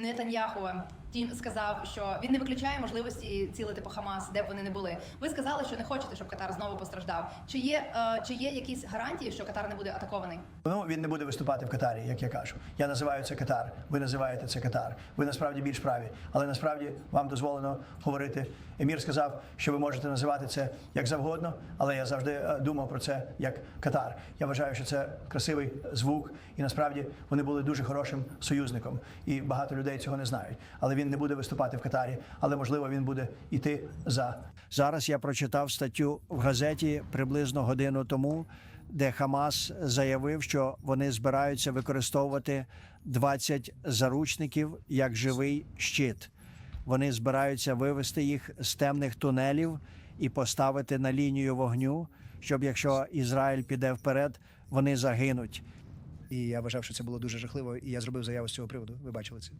Нетаньяху Тім сказав, що він не виключає можливості цілити по Хамас, де б вони не були. Ви сказали, що не хочете, щоб Катар знову постраждав. Чи є е, чи є якісь гарантії, що Катар не буде атакований? Ну він не буде виступати в Катарі, як я кажу. Я називаю це Катар. Ви називаєте це Катар. Ви насправді більш праві, але насправді вам дозволено говорити. Емір сказав, що ви можете називати це як завгодно, але я завжди е, думав про це як Катар. Я вважаю, що це красивий звук, і насправді вони були дуже хорошим союзником. І багато людей цього не знають. Але він не буде виступати в Катарі, але можливо він буде йти за. Зараз я прочитав статтю в газеті приблизно годину тому, де Хамас заявив, що вони збираються використовувати 20 заручників як живий щит. Вони збираються вивести їх з темних тунелів і поставити на лінію вогню, щоб якщо Ізраїль піде вперед, вони загинуть. І я вважав, що це було дуже жахливо, і я зробив заяву з цього приводу. Ви бачили це.